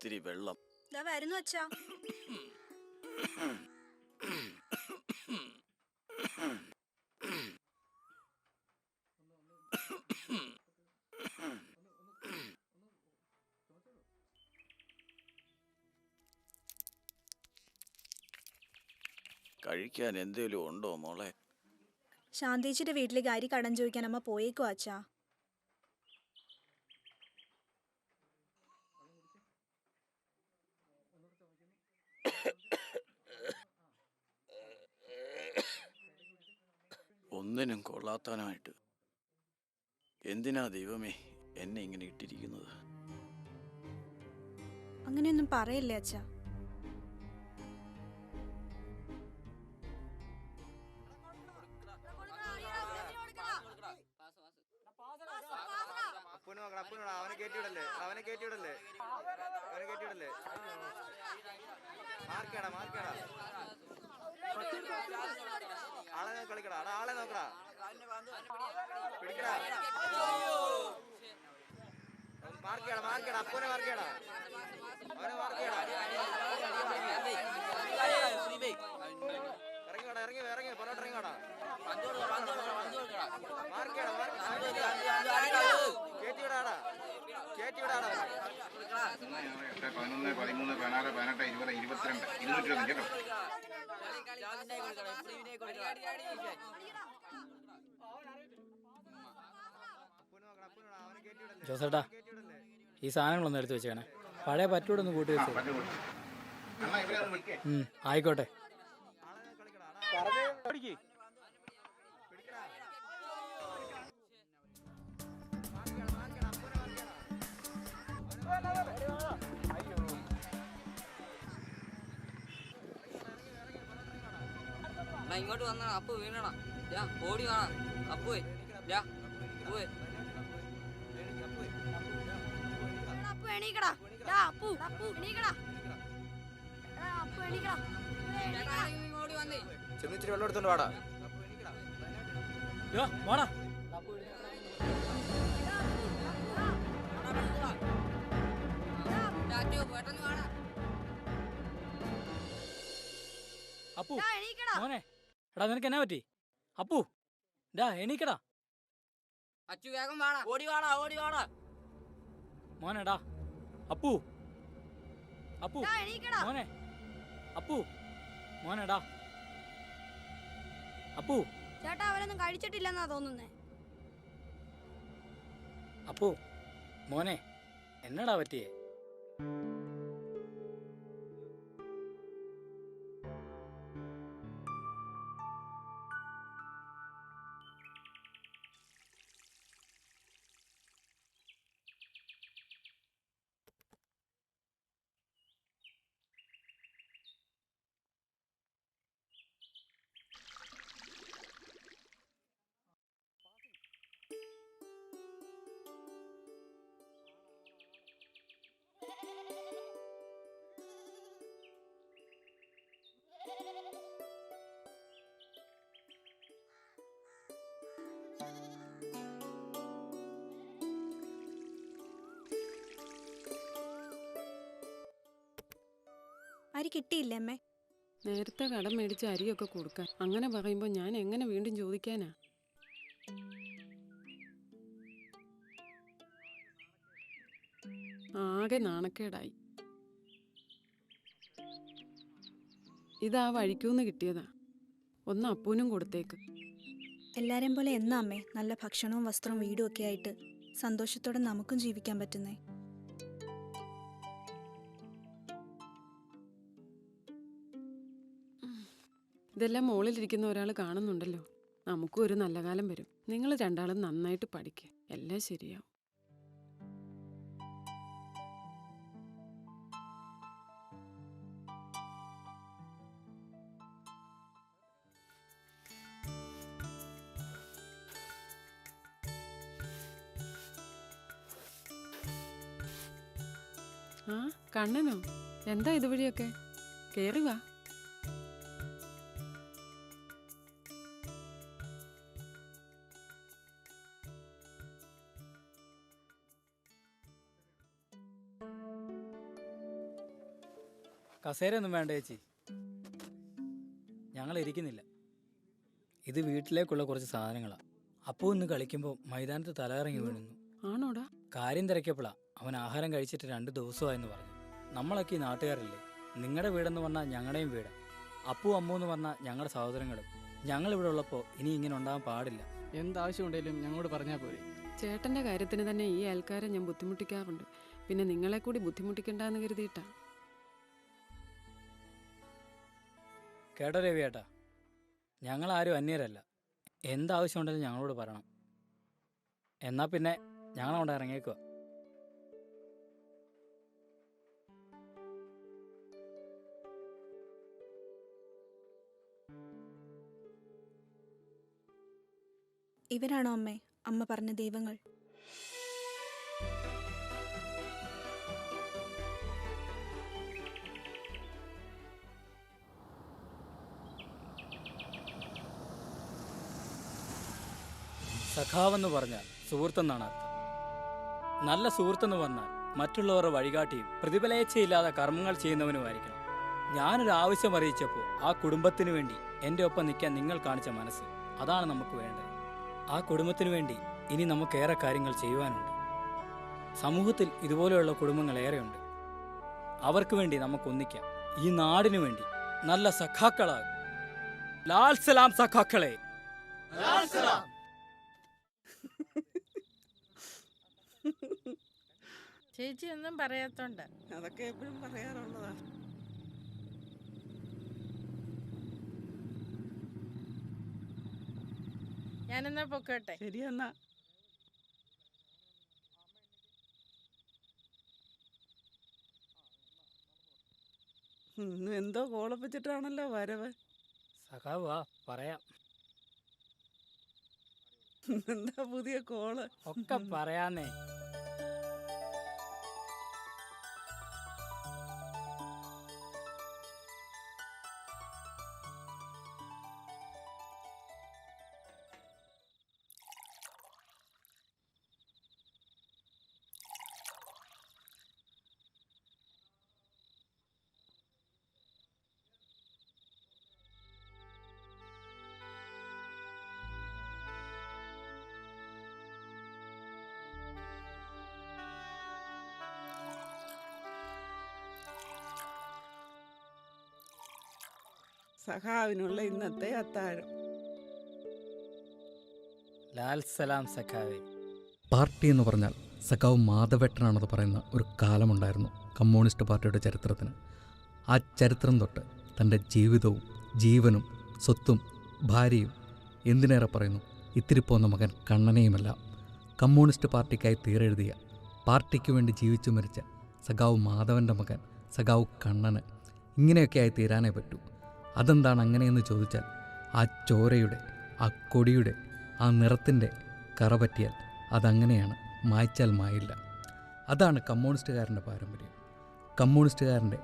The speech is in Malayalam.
ഇത്തിരി വെള്ളം. വരുന്നു അച്ഛാ. കഴിക്കാൻ എന്തേലും ഉണ്ടോ മോളെ? ശാന്തേച്ചിയുടെ വീട്ടിലേക്ക് അരി കടം ചോദിക്കാൻ അമ്മ പോയേക്കോ അച്ഛാ. ഒന്നിനും കൊള്ളാത്തവനായിട്ട് എന്തിനാ ദൈവമേ എന്നെ ഇങ്ങനെ ഇട്ടിരിക്കുന്നത്? അങ്ങനെയൊന്നും പറയല്ലേ അച്ഛാ. മാർക്കേടാ മാർക്കേടാ. ആളെ കളിക്കടാ. ആടാ ആളെ നോക്കടാ. പിടിക്കടാ. മാർക്കേടാ മാർക്കേടാ. അപ്പുനെ മാർക്കേടാ. അവനെ മാർക്കേടാ. ഇരുപത്തഞ്ച് കേട്ടോ ജോസേട്ടാ ഈ സാധനങ്ങളൊന്നും എടുത്തു വെച്ചേക്കണേ. പഴയ പറ്റൂടെ ഒന്ന് കൂട്ടി വെച്ചു. ആയിക്കോട്ടെ. ഇങ്ങോട്ട് വന്നാ അപ്പു വീണടാ. ഞാ ഓടി കാണാ അപ്പുവേ. അപ്പുവേ. അപ്പു എണീക്കടാ. ഡാ അപ്പു അപ്പു എണീക്കടാ. അപ്പു വന്നേ. വെള്ളം എടുത്തോണ്ട് വാടാ. അപ്പു മോനെ. എടാ നിനക്ക് എന്നാ പറ്റി? അപ്പു ഡാ എണീക്കടാ. അച്ചു വേഗം വാടാ. ഓടി വാടാ ഓടി വാടാ. മോനെടാ അപ്പു അപ്പു മോനെ അപ്പു മോനെടാ. അപ്പു. ചേട്ടാ അവരൊന്നും കഴിച്ചിട്ടില്ലെന്നാ തോന്നുന്നേ. അപ്പു മോനെ എന്നടാ പറ്റിയേ? അരി കിട്ടിയില്ല അമ്മേ? നേരത്തെ കടം മേടിച്ച് അരിയൊക്കെ കൊടുക്കാൻ. അങ്ങനെ പറയുമ്പോൾ ഞാൻ എങ്ങനെ വീണ്ടും ചോദിക്കാനാ? ആകെ നാണക്കേടായി. ഇതാ വഴിക്കൂന്ന് കിട്ടിയതാ. ഒന്ന് അപ്പൂനും കൊടുത്തേക്ക്. എല്ലാരെയും പോലെ എന്നാ അമ്മേ? നല്ല ഭക്ഷണവും വസ്ത്രവും വീടും ഒക്കെ ആയിട്ട് സന്തോഷത്തോടെ നമുക്കും ജീവിക്കാൻ പറ്റുന്നേ. ഇതെല്ലാം മുകളിലിരിക്കുന്ന ഒരാൾ കാണുന്നുണ്ടല്ലോ. നമുക്കും ഒരു നല്ല കാലം വരും. നിങ്ങൾ രണ്ടാളും നന്നായിട്ട് പഠിക്കുക എല്ലാം ശരിയാവും. ആ കണ്ണനോ. എന്താ ഇതുവഴിയൊക്കെ? കേറി വാ. കസേരയൊന്നും വേണ്ട ചേച്ചി. ഞങ്ങൾ ഇരിക്കുന്നില്ല. ഇത് വീട്ടിലേക്കുള്ള കുറച്ച് സാധനങ്ങളാണ് അപ്പൊ ഒന്ന് കളിക്കുമ്പോൾ മൈതാനത്ത് തലയിറങ്ങി വീണുന്നു ആണോടാ? കാര്യം തിരക്കിയപ്പോഴാ അവൻ ആഹാരം കഴിച്ചിട്ട് രണ്ട് ദിവസമായെന്ന് പറഞ്ഞു. നമ്മളൊക്കെ ഈ നാട്ടുകാരല്ലേ? നിങ്ങളുടെ വീടെന്ന് പറഞ്ഞാൽ ഞങ്ങളുടെയും വീട്. അപ്പു അമ്മു എന്ന് പറഞ്ഞാൽ ഞങ്ങളുടെ സഹോദരങ്ങളും. ഞങ്ങൾ ഇവിടെ ഉള്ളപ്പോൾ ഇനി ഇങ്ങനെ ഉണ്ടാകാൻ പാടില്ല. എന്താവശ്യമുണ്ടെങ്കിലും ഞങ്ങളോട് പറഞ്ഞാൽ പോരെ. ചേട്ടന്റെ കാര്യത്തിന് തന്നെ ഈ ആൾക്കാരെ ഞാൻ ബുദ്ധിമുട്ടിക്കാറുണ്ട്. പിന്നെ നിങ്ങളെ കൂടി ബുദ്ധിമുട്ടിക്കണ്ടെന്ന് കരുതിയിട്ടാ. കേട്ടോ രവിയേട്ടാ ഞങ്ങളാരും അന്യരല്ല. എന്താവശ്യമുണ്ടെങ്കിലും ഞങ്ങളോട് പറയണം. എന്നാൽ പിന്നെ ഞങ്ങളവിടെ ഇറങ്ങിയേക്കുക ഇവരാണോ അമ്മേ? അമ്മ പറഞ്ഞ ദൈവങ്ങൾ. സഖാവെന്ന് പറഞ്ഞാൽ സുഹൃത്തെന്നാണ് അർത്ഥം. നല്ല സുഹൃത്തെന്ന് പറഞ്ഞാൽ മറ്റുള്ളവരുടെ വഴികാട്ടിയും പ്രതിഫലേച്ഛയില്ലാതെ കർമ്മങ്ങൾ ചെയ്യുന്നവനുമായിരിക്കണം. ഞാനൊരു ആവശ്യം അറിയിച്ചപ്പോൾ ആ കുടുംബത്തിന് വേണ്ടി എന്റെ ഒപ്പം നിൽക്കാൻ നിങ്ങൾ കാണിച്ച മനസ്സ് അതാണ് നമുക്ക് വേണ്ടത്. ആ കുടുംബത്തിനു വേണ്ടി ഇനി നമുക്കേറെ കാര്യങ്ങൾ ചെയ്യുവാനുണ്ട്. സമൂഹത്തിൽ ഇതുപോലെയുള്ള കുടുംബങ്ങൾ ഏറെയുണ്ട് അവർക്ക് വേണ്ടി നമുക്ക് ഒന്നിക്കാം ഈ നാടിനു വേണ്ടി നല്ല സഖാക്കളാകും. ലാൽ സലാം സഖാക്കളെ. ചേച്ചി ഒന്നും പറയാത്തോണ്ട്. അതൊക്കെ എപ്പോഴും പറയാറുള്ളതാ. ഞാനെന്നാ പൊക്കോട്ടെ? ശരി ഇന്ന് എന്തോ കോളപ്പിച്ചിട്ടാണല്ലോ വരവ്. സഖാവ് വാ പറയാം. എന്താ പുതിയ കോൾ ഒക്കെ പറയാന്നേ. സഖാവിനുള്ള ഇന്നത്തെ അത്താഴം. ലാൽ സലാം സഖാവേ. പാർട്ടി എന്ന് പറഞ്ഞാൽ സഖാവ് മാധവേട്ടനാണെന്ന് പറയുന്ന ഒരു കാലമുണ്ടായിരുന്നു കമ്മ്യൂണിസ്റ്റ് പാർട്ടിയുടെ ചരിത്രത്തിന്. ആ ചരിത്രം തൊട്ട് തന്റെ ജീവിതവും ജീവനും സ്വത്തും ഭാര്യയും എന്തിനേറെ പറയുന്നു? ഇത്തിരി പോന്ന മകൻ കണ്ണനെയുമെല്ലാം. കമ്മ്യൂണിസ്റ്റ് പാർട്ടിക്കായി തീരെഴുതിയ പാർട്ടിക്ക് വേണ്ടി ജീവിച്ചു മരിച്ച സഖാവ് മാധവന്റെ മകൻ സഖാവ് കണ്ണന്. ഇങ്ങനെയൊക്കെയായി തീരാനേ പറ്റൂ. അതെന്താണ് അങ്ങനെയെന്ന് ചോദിച്ചാൽ ആ ചോരയുടെ ആ കൊടിയുടെ ആ നിറത്തിന്റെ കറ പറ്റിയാൽ അതങ്ങനെയാണ് മായ്ച്ചാൽ മായില്ല. അതാണ് കമ്മ്യൂണിസ്റ്റുകാരന്റെ പാരമ്പര്യം. കമ്മ്യൂണിസ്റ്റുകാരന്റെ